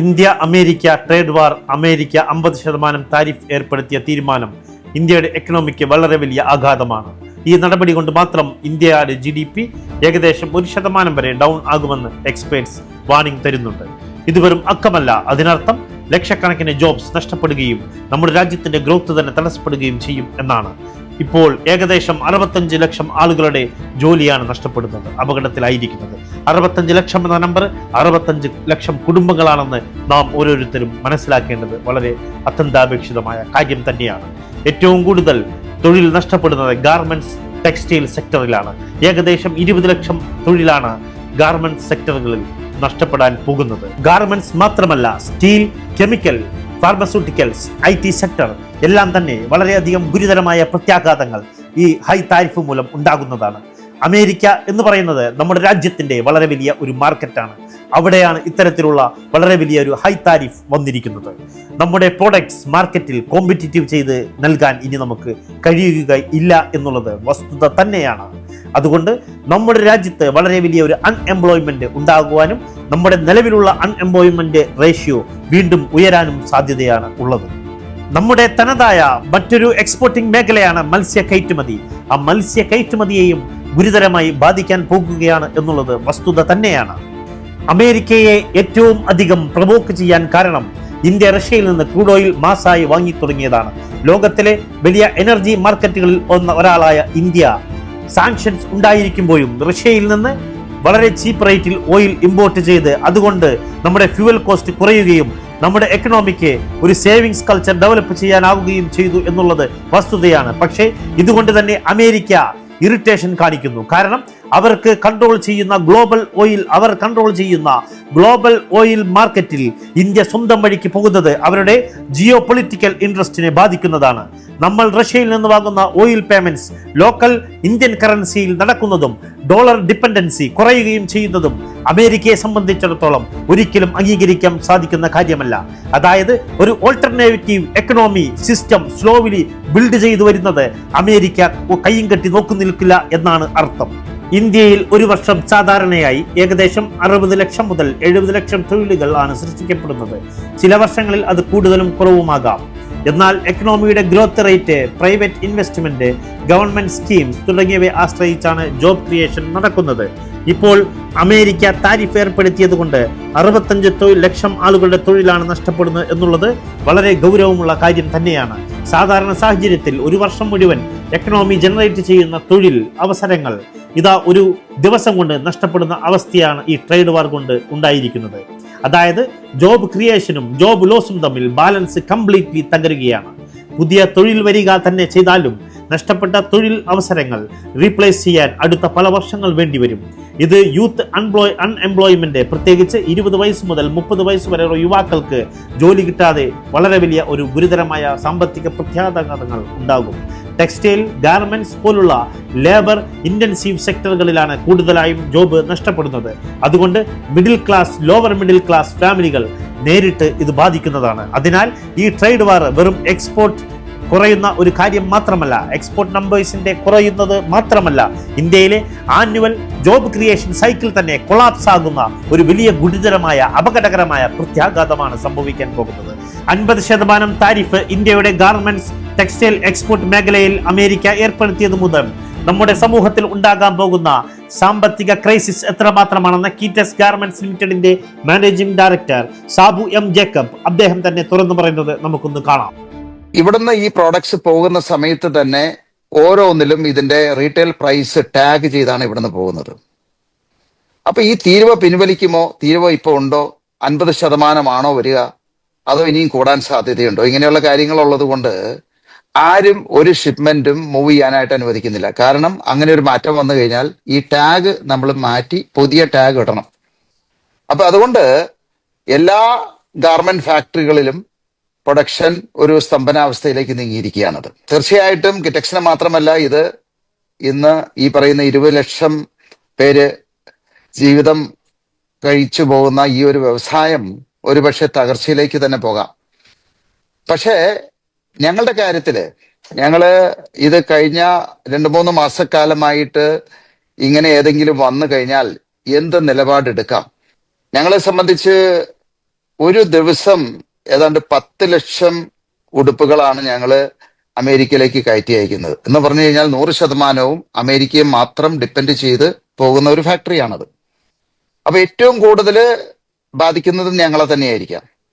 India America trade war America അമ്പത് ശതമാനം tariff ഏർപ്പെടുത്തിയ തീരുമാനം ഇന്ത്യയുടെ എക്കണോമിക്ക് വളരെ വലിയ ആഘാതമാണ്. ഈ നടപടി കൊണ്ട് മാത്രം ഇന്ത്യയുടെ ജി ഡി പി ഏകദേശം ഒരു ശതമാനം വരെ ഡൗൺ ആകുമെന്ന് എക്സ്പേർട്സ് വാർണിംഗ് തരുന്നുണ്ട്. ഇത് വെറും അക്കമല്ല. അതിനർത്ഥം ലക്ഷക്കണക്കിന് ജോബ്സ് നഷ്ടപ്പെടുകയും നമ്മുടെ രാജ്യത്തിന്റെ ഗ്രോത്ത് തന്നെ തടസ്സപ്പെടുകയും ചെയ്യും എന്നാണ്. ഇപ്പോൾ ഏകദേശം അറുപത്തഞ്ച് ലക്ഷം ആളുകളുടെ ജോലിയാണ് നഷ്ടപ്പെടുന്നത് അപകടത്തിലായിരിക്കുന്നത്. അറുപത്തഞ്ച് ലക്ഷം എന്ന നമ്പർ അറുപത്തഞ്ച് ലക്ഷം കുടുംബങ്ങളാണെന്ന് നാം ഓരോരുത്തരും മനസ്സിലാക്കേണ്ടത് വളരെ അത്യന്താപേക്ഷിതമായ കാര്യം തന്നെയാണ്. ഏറ്റവും കൂടുതൽ തൊഴിൽ നഷ്ടപ്പെടുന്നത് ഗാർമെന്റ്സ് ടെക്സ്റ്റൈൽ സെക്ടറിലാണ് ഏകദേശം ഇരുപത് ലക്ഷം തൊഴിലാണ് ഗാർമെന്റ് സെക്ടറുകളിൽ നഷ്ടപ്പെടാൻ പോകുന്നത്. ഗാർമെന്റ്സ് മാത്രമല്ല steel chemical pharmaceuticals I T sector എല്ലാം തന്നെ വളരെയധികം ഗുരുതരമായ പ്രത്യാഘാതങ്ങൾ ഈ ഹൈ താരിഫ് മൂലം ഉണ്ടാകുന്നതാണ്. അമേരിക്ക എന്ന് പറയുന്നത് നമ്മുടെ രാജ്യത്തിന്റെ വളരെ വലിയ ഒരു മാർക്കറ്റാണ്. അവിടെയാണ് ഇത്തരത്തിലുള്ള വളരെ വലിയ ഒരു ഹൈ താരിഫ് വന്നിരിക്കുന്നത്. നമ്മുടെ പ്രോഡക്ട്സ് മാർക്കറ്റിൽ കോമ്പറ്റീറ്റീവ് ചെയ്ത് നൽകാൻ ഇനി നമുക്ക് കഴിയുക ഇല്ല എന്നുള്ളത് വസ്തുത തന്നെയാണ്. അതുകൊണ്ട് നമ്മുടെ രാജ്യത്ത് വളരെ വലിയ ഒരു അൺഎംപ്ലോയ്മെന്റ് ഉണ്ടാകുവാനും നമ്മുടെ നിലവിലുള്ള അൺഎംപ്ലോയ്മെന്റ് റേഷ്യോ വീണ്ടും ഉയരാനും സാധ്യതയാണ് ഉള്ളത്. നമ്മുടെ തനതായ മറ്റൊരു എക്സ്പോർട്ടിംഗ് മേഖലയാണ് മത്സ്യ കയറ്റുമതി. ആ മത്സ്യ കയറ്റുമതിയെയും ഗുരുതരമായി ബാധിക്കാൻ പോകുകയാണ് എന്നുള്ളത് വസ്തുത തന്നെയാണ്. അമേരിക്കയെ ഏറ്റവും അധികം പ്രവോക്ക് ചെയ്യാൻ കാരണം ഇന്ത്യ റഷ്യയിൽ നിന്ന് ക്രൂഡ് ഓയിൽ മാസായി വാങ്ങി തുടങ്ങിയതാണ് ലോകത്തിലെ വലിയ എനർജി മാർക്കറ്റുകളിൽ ഒന്ന് ഒരാളായ ഇന്ത്യ സാങ്ഷൻസ് ഉണ്ടായിരിക്കുമ്പോഴും റഷ്യയിൽ നിന്ന് വളരെ ചീപ്പ് റേറ്റിൽ ഓയിൽ ഇമ്പോർട്ട് ചെയ്ത് അതുകൊണ്ട് നമ്മുടെ ഫ്യൂവൽ കോസ്റ്റ് കുറയുകയും നമ്മുടെ എക്കണോമിക്ക് ഒരു സേവിങ്സ് കൾച്ചർ ഡെവലപ്പ് ചെയ്യാനാവുകയും ചെയ്തു എന്നുള്ളത് വസ്തുതയാണ്. പക്ഷേ ഇതുകൊണ്ട് തന്നെ അമേരിക്ക ഇറിറ്റേഷൻ കാണിക്കുന്നു. കാരണം അവർക്ക് കൺട്രോൾ ചെയ്യുന്ന ഗ്ലോബൽ ഓയിൽ അവർ കൺട്രോൾ ചെയ്യുന്ന ഗ്ലോബൽ ഓയിൽ മാർക്കറ്റിൽ ഇന്ത്യ സ്വന്തം വഴിക്ക് പോകുന്നത് അവരുടെ ജിയോ പൊളിറ്റിക്കൽ ഇൻട്രസ്റ്റിനെ ബാധിക്കുന്നതാണ്. നമ്മൾ റഷ്യയിൽ നിന്ന് വാങ്ങുന്ന ഓയിൽ പേയ്മെന്റ്സ് ലോക്കൽ ഇന്ത്യൻ കറൻസിയിൽ നടക്കുന്നതും ഡോളർ ഡിപ്പെൻഡൻസി കുറയുകയും ചെയ്യുന്നതും അമേരിക്കയെ സംബന്ധിച്ചിടത്തോളം ഒരിക്കലും അംഗീകരിക്കാൻ സാധിക്കുന്ന കാര്യമല്ല. അതായത് ഒരു alternative economy system slowly build ചെയ്തു വരുന്നത് അമേരിക്ക കയ്യും കെട്ടി നോക്കു നിൽക്കില്ല എന്നാണ് അർത്ഥം. ഇന്ത്യയിൽ ഒരു വർഷം സാധാരണയായി ഏകദേശം അറുപത് ലക്ഷം മുതൽ എഴുപത് ലക്ഷം തൊഴിലുകൾ ആണ് സൃഷ്ടിക്കപ്പെടുന്നത്. ചില വർഷങ്ങളിൽ അത് കൂടുതലും കുറവുമാകാം. എന്നാൽ എക്കണോമിയുടെ growth rate private investment government schemes തുടങ്ങിയവയെ ആശ്രയിച്ചാണ് ജോബ് ക്രിയേഷൻ നടക്കുന്നത്. ഇപ്പോൾ അമേരിക്ക താരിഫ് ഏർപ്പെടുത്തിയത് കൊണ്ട് അറുപത്തഞ്ച് ലക്ഷം ആളുകളുടെ തൊഴിലാണ് നഷ്ടപ്പെടുന്നത് എന്നുള്ളത് വളരെ ഗൗരവമുള്ള കാര്യം തന്നെയാണ്. സാധാരണ സാഹചര്യത്തിൽ ഒരു വർഷം മുഴുവൻ എക്കണോമി ജനറേറ്റ് ചെയ്യുന്ന തൊഴിൽ അവസരങ്ങൾ ഇതാ ഒരു ദിവസം കൊണ്ട് നഷ്ടപ്പെടുന്ന അവസ്ഥയാണ് ഈ ട്രേഡ് വാർ കൊണ്ട് ഉണ്ടായിരിക്കുന്നത്. അതായത് ജോബ് ക്രിയേഷനും ജോബ് ലോസും തമ്മിൽ ബാലൻസ് കംപ്ലീറ്റ്ലി തകരുകയാണ്. പുതിയ തൊഴിൽ വരിക തന്നെ ചെയ്താലും നഷ്ടപ്പെട്ട തൊഴിൽ അവസരങ്ങൾ റീപ്ലേസ് ചെയ്യാൻ അടുത്ത പല വർഷങ്ങൾ വേണ്ടിവരും. ഇത് യൂത്ത് അൺപ്ലോയ് അൺഎംപ്ലോയ്മെന്റ്. പ്രത്യേകിച്ച് ഇരുപത് വയസ്സ് മുതൽ മുപ്പത് വയസ്സ് വരെയുള്ള യുവാക്കൾക്ക് ജോലി കിട്ടാതെ വളരെ വലിയ ഒരു ഗുരുതരമായ സാമ്പത്തിക പ്രത്യാഘാതങ്ങൾ ഉണ്ടാകും. ടെക്സ്റ്റൈൽ ഗാർമെന്റ്സ് പോലുള്ള ലേബർ ഇന്റൻസീവ് സെക്ടറുകളിലാണ് കൂടുതലായും ജോബ് നഷ്ടപ്പെടുന്നത്. അതുകൊണ്ട് middle class lower middle class ഫാമിലികൾ നേരിട്ട് ഇത് ബാധിക്കുന്നതാണ്. അതിനാൽ ഈ ട്രേഡ് വാർ വെറും എക്സ്പോർട്ട് കുറയുന്ന ഒരു കാര്യം മാത്രമല്ല. എക്സ്പോർട്ട് നമ്പേഴ്സിന്റെ കുറയുന്നത് മാത്രമല്ല. ഇന്ത്യയിലെ ആനുവൽ ജോബ് ക്രിയേഷൻ സൈക്കിൾ തന്നെ കൊളാപ്സ് ആകുന്ന ഒരു വലിയ ഗുരുതരമായ അപകടകരമായ പ്രത്യാഘാതമാണ് സംഭവിക്കാൻ പോകുന്നത്. അൻപത് ശതമാനം താരിഫ് ഇന്ത്യയുടെ ഗാർമെന്റ്സ് ടെക്സ്റ്റൈൽ എക്സ്പോർട്ട് മേഖലയിൽ അമേരിക്ക ഏർപ്പെടുത്തിയത് മുതൽ നമ്മുടെ സമൂഹത്തിൽ ഉണ്ടാകാൻ പോകുന്ന സാമ്പത്തിക ക്രൈസിസ് എത്രമാത്രമാണെന്ന് കീറ്റസ് ഗാർമെന്റ്സ് ലിമിറ്റഡിന്റെ managing director Sabu M Jacob അദ്ദേഹം തന്നെ തുറന്നു പറയുന്നത് നമുക്കൊന്ന് കാണാം. ഇവിടുന്ന് ഈ പ്രോഡക്ട്സ് പോകുന്ന സമയത്ത് തന്നെ ഓരോന്നിലും ഇതിന്റെ റീറ്റെയിൽ പ്രൈസ് ടാഗ് ചെയ്താണ് ഇവിടുന്ന് പോകുന്നത്. അപ്പൊ ഈ തീരുവ പിൻവലിക്കുമോ? തീരുവ ഇപ്പൊ ഉണ്ടോ? അൻപത് ശതമാനമാണോ വരിക? അതോ ഇനിയും കൂടാൻ സാധ്യതയുണ്ടോ? ഇങ്ങനെയുള്ള കാര്യങ്ങൾ ഉള്ളത് കൊണ്ട് ആരും ഒരു ഷിപ്മെന്റും മൂവ് ചെയ്യാനായിട്ട് അനുവദിക്കുന്നില്ല. കാരണം അങ്ങനെ ഒരു മാറ്റം വന്നു കഴിഞ്ഞാൽ ഈ ടാഗ് നമ്മൾ മാറ്റി പുതിയ ടാഗ് ഇടണം. അപ്പൊ അതുകൊണ്ട് എല്ലാ ഗാർമെന്റ് ഫാക്ടറികളിലും പ്രൊഡക്ഷൻ ഒരു സ്തംഭനാവസ്ഥയിലേക്ക് നീങ്ങിയിരിക്കുകയാണത്. തീർച്ചയായിട്ടും കിറ്റക്സിന് മാത്രമല്ല ഇത് ഇന്ന് ഈ പറയുന്ന ഇരുപത് ലക്ഷം പേര് ജീവിതം കഴിച്ചു പോകുന്ന ഈ ഒരു വ്യവസായം ഒരുപക്ഷെ തകർച്ചയിലേക്ക് തന്നെ പോകാം. പക്ഷേ ഞങ്ങളുടെ കാര്യത്തിൽ ഞങ്ങൾ ഇത് കഴിഞ്ഞ രണ്ട് മൂന്ന് മാസക്കാലമായിട്ട് ഇങ്ങനെ ഏതെങ്കിലും വന്നു കഴിഞ്ഞാൽ എന്ത് നിലപാടെടുക്കാം? ഞങ്ങളെ സംബന്ധിച്ച് ഒരു ദിവസം ഏതാണ്ട് പത്ത് ലക്ഷം ഉടുപ്പുകളാണ് ഞങ്ങൾ അമേരിക്കയിലേക്ക് കയറ്റി അയക്കുന്നത്. എന്ന് പറഞ്ഞു കഴിഞ്ഞാൽ നൂറ് ശതമാനവും അമേരിക്കയെ മാത്രം ഡിപ്പെൻഡ് ചെയ്ത് പോകുന്ന ഒരു ഫാക്ടറിയാണത്. അപ്പൊ ഏറ്റവും കൂടുതൽ ബാധിക്കുന്നതും ഞങ്ങളെ തന്നെയായിരിക്കാം.